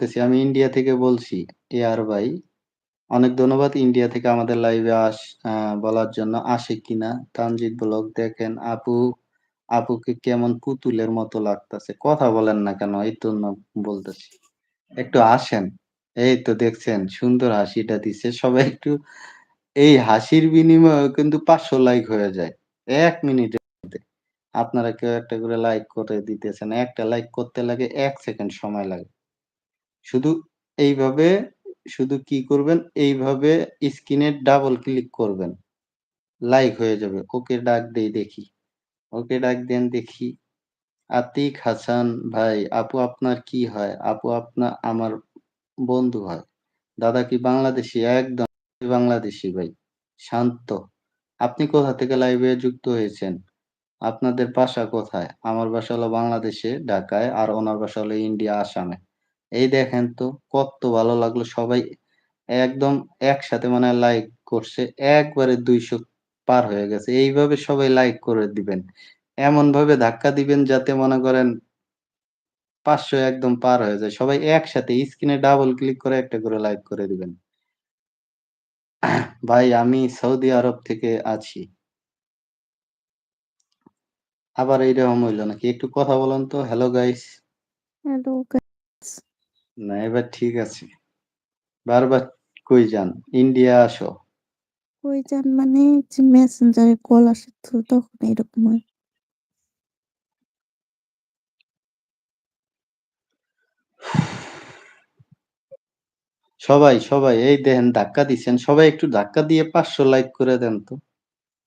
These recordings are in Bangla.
বলতেছি আমি ইন্ডিয়া থেকে বলছি এ আর ভাই। অনেক ধন্যবাদ ইন্ডিয়া থেকে আমাদের লাইভে আস বলার জন্য। আসে কিনা তানজিদ ব্লগ দেখেন আপু, আপুকে কেমন পুতুলের মতো লাগতেছে কথা বলেন না কেন? এই তো বলতেছি। একটু আসেন। এই তো দেখছেন সুন্দর হাসিটা দিছে। সবাই একটু এই হাসির বিনিময়েও কিন্তু ৫০০ লাইক হয়ে যায়। এক মিনিটের মধ্যে। আপনারা কেউ একটা করে লাইক করে দিতেছেন। একটা লাইক করতে লাগে এক সেকেন্ড সময় লাগে। শুধু এইভাবে শুধু কি করবেন? এইভাবে স্ক্রিনে ডাবল ক্লিক করবেন। লাইক হয়ে যাবে। ওকে ডাক দেই দেখি। ওকে ডাক দেন দেখি। আতিক হাসান ভাই, আপু আপনার কি হয়? আপু আপনা আমার বন্ধু হয়। দাদা কি বাংলাদেশী? একদম বাংলাদেশি ভাই। শান্ত। আপনি কোথা থেকে লাইভে যুক্ত হয়েছেন? আপনাদের বাসা কোথায়? আমার বাসা হলো বাংলাদেশে, ঢাকায়। আর ওনার বাসা হলো ইন্ডিয়া, আসামে। এই দেখেন তো, কত ভালো লাগল সবাই একদম একসাথে মনে লাইক করছে। একবারে ২০০ পার হয়ে গেছে। এইভাবে সবাই লাইক করে দিবেন। এমন ভাবে ধাক্কা দিবেন যাতে মনে করেন ৫০০ একদম পার হয়ে যায়। সবাই একসাথে স্ক্রিনে ডাবল ক্লিক করে একটা করে লাইক করে দিবেন। ভাই, আমি সৌদি আরব থেকে আছি। আবার এইরকম হইল নাকি? একটু কথা বলেন তো। Hello guys. Hello guys. না এবার ঠিক আছে। বারবার কই যান? ইন্ডিয়া আসো। কই যান মানে যে মেসেঞ্জারে কল আসে তো তখন এরকম হয়। সবাই, সবাই এই দেখেন ধাক্কা দিচ্ছেন সবাই একটু ধাক্কা দিয়ে ৫০০ লাইক করে দেন তো।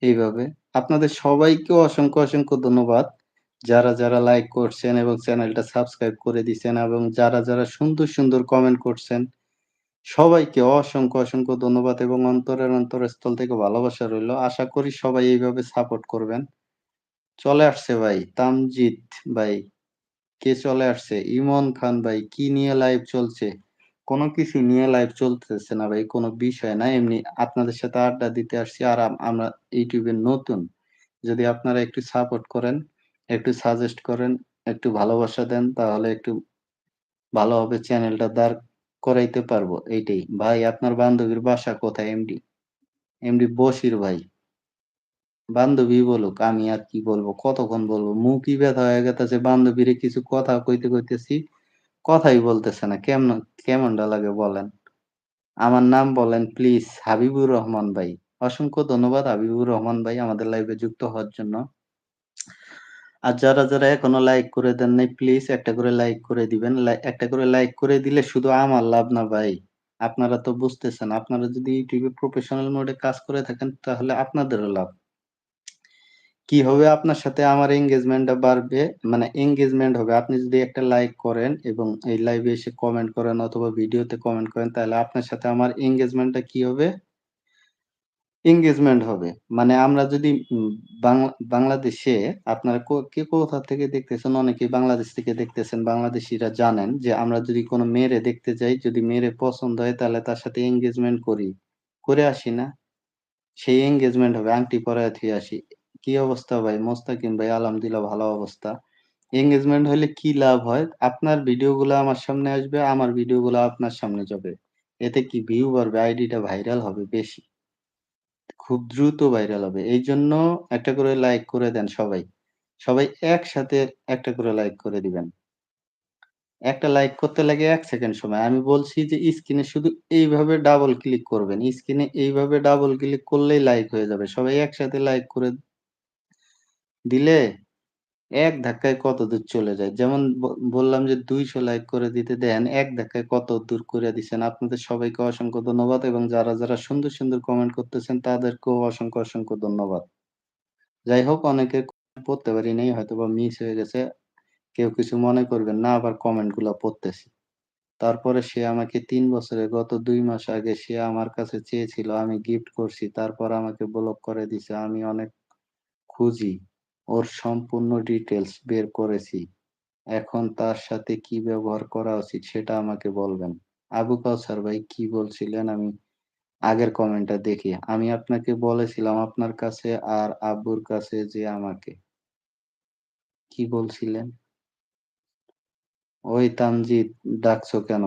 এইভাবে। আপনাদের সবাইকে অসংখ্য, অসংখ্য ধন্যবাদ। যারা, যারা লাইক করছেন এবং চ্যানেলটা সাবস্ক্রাইব করে দিছেন এবং যারা, যারা সুন্দর, সুন্দর কমেন্ট করছেন, সবাইকে অসংখ্য, অসংখ্য ধন্যবাদ এবং অন্তরের অন্তরস্থল থেকে ভালোবাসা রইল। আশা করি সবাই এইভাবে সাপোর্ট করবেন। চলে আসছে ভাই তামজিদ ভাই। কে চলে আসছে? ইমন খান ভাই। কি নিয়ে লাইভ চলছে? কোনো কিছু নিয়ে লাইভ চলতেছে না ভাই। কোনো বিষয় না। এমনি আপনাদের সাথে আড্ডা দিতে আসছি। আর আমরা ইউটিউবে নতুন। যদি আপনারা একটু সাপোর্ট করেন, একটু সাজেস্ট করেন, একটু ভালোবাসা দেন তাহলে একটু ভালোভাবে চ্যানেলটা দাঁড় করাইতে পারব এইটাই। ভাই আপনার বান্ধবীর বাসা কোথায়? এমডি এমডি বসির ভাই। বান্ধবী বলুক। আমি আর কি বলব? কতক্ষণ বলব? মুখই ব্যথা হয়ে গেছে বান্ধবীরে কিছু কথা কইতে, কইতেছি। কথাই বলতেছে না। কেমন কেমনটা লাগে বলেন? আমার নাম বলেন প্লিজ হাবিবুর রহমান ভাই। অসংখ্য ধন্যবাদ হাবিবুর রহমান ভাই আমাদের লাইভে যুক্ত হওয়ার জন্য। আর যারা, যারা এখনও লাইক করে দেন নাই প্লিজ একটা করে লাইক করে দিবেন। একটা করে লাইক করে দিলে শুধু আমার লাভ না ভাই। আপনারা তো বুঝতেছেন। আপনারা যদি এ প্রফেশনাল মোডে কাজ করে থাকেন তাহলে আপনাদেরও লাভ। কি হবে আপনার সাথে আমার এনগেজমেন্টটা বাড়বে। মানে এনগেজমেন্ট হবে। আপনি যদি একটা লাইক করেন এবং এই লাইভে এসে কমেন্ট করেন অথবা ভিডিওতে কমেন্ট করেন তাহলে আপনার সাথে আমার এনগেজমেন্টটা কি হবে? এনগেজমেন্ট হবে। মানে আমরা যদি উম বাংলা বাংলাদেশে আপনারা কো কে কোথা থেকে দেখতেছেন? অনেকেই বাংলাদেশ থেকে দেখতেছেন। বাংলাদেশীরা জানেন যে আমরা যদি কোনো মেয়েরে দেখতে যাই, যদি মেয়েরে পছন্দ হয় তাহলে তার সাথে এনগেজমেন্ট করি। করে আসি না? সেই এনগেজমেন্ট হবে। আংটি পরাইয়া থুইয়া আসি। কি অবস্থা ভাই? মোস্তাকিম ভাই আলহামদুলিল্লাহ ভালো অবস্থা। এনগেজমেন্ট হইলে কি লাভ হয়? আপনার ভিডিওগুলা আমার সামনে আসবে, আমার ভিডিওগুলা আপনার সামনে যাবে। এতে কি ভিউ বাড়বে, আইডিটা ভাইরাল হবে বেশি। খুব দ্রুত ভাইরাল হবে। এই জন্য একটা করে লাইক করে দেন সবাই। সবাই একসাথে একটা করে লাইক করে দিবেন। একটা লাইক করতে লাগে এক সেকেন্ড সময়। আমি বলছি যে স্ক্রিনে শুধু এইভাবে ডাবল ক্লিক করবেন। স্ক্রিনে এইভাবে ডাবল ক্লিক করলেই লাইক হয়ে যাবে। সবাই একসাথে লাইক করে দিলে এক ধাক্কায় কত দূর চলে যায়। যেমন ব বললাম যে ২০০ লাইক করে দিতে দেন, এক ধাক্কায় কত দূর করে দিছেন। আপনাদের সবাইকে অসংখ্য ধন্যবাদ এবং যারা, যারা সুন্দর, সুন্দর কমেন্ট করতেছেন তাদেরকেও অসংখ্য, অসংখ্য ধন্যবাদ। যাই হোক অনেকে পড়তে পারি নাই হয়তোবা মিস হয়ে গেছে। কেউ কিছু মনে করবেন না আবার কমেন্টগুলা পড়তেছি। তারপরে সে আমাকে তিন বছরে গত দুই মাস আগে সে আমার কাছে চেয়েছিল, আমি গিফট করছি। তারপর আমাকে ব্লক করে দিছে। আমি অনেক খুঁজি। ওর সম্পূর্ণ ডিটেলস বের করেছি। এখন তার সাথে কি ব্যবহার করা উচিত সেটা আমাকে বলবেন। আবু কাউসার ভাই, কি বলছিলেন আমি আগের কমেন্টটা দেখি। আমি আপনাকে বলেছিলাম আপনার কাছে আর আব্বুর কাছে যে আমাকে। কি বলছিলেন? ওই তামজিৎ ডাকছো কেন?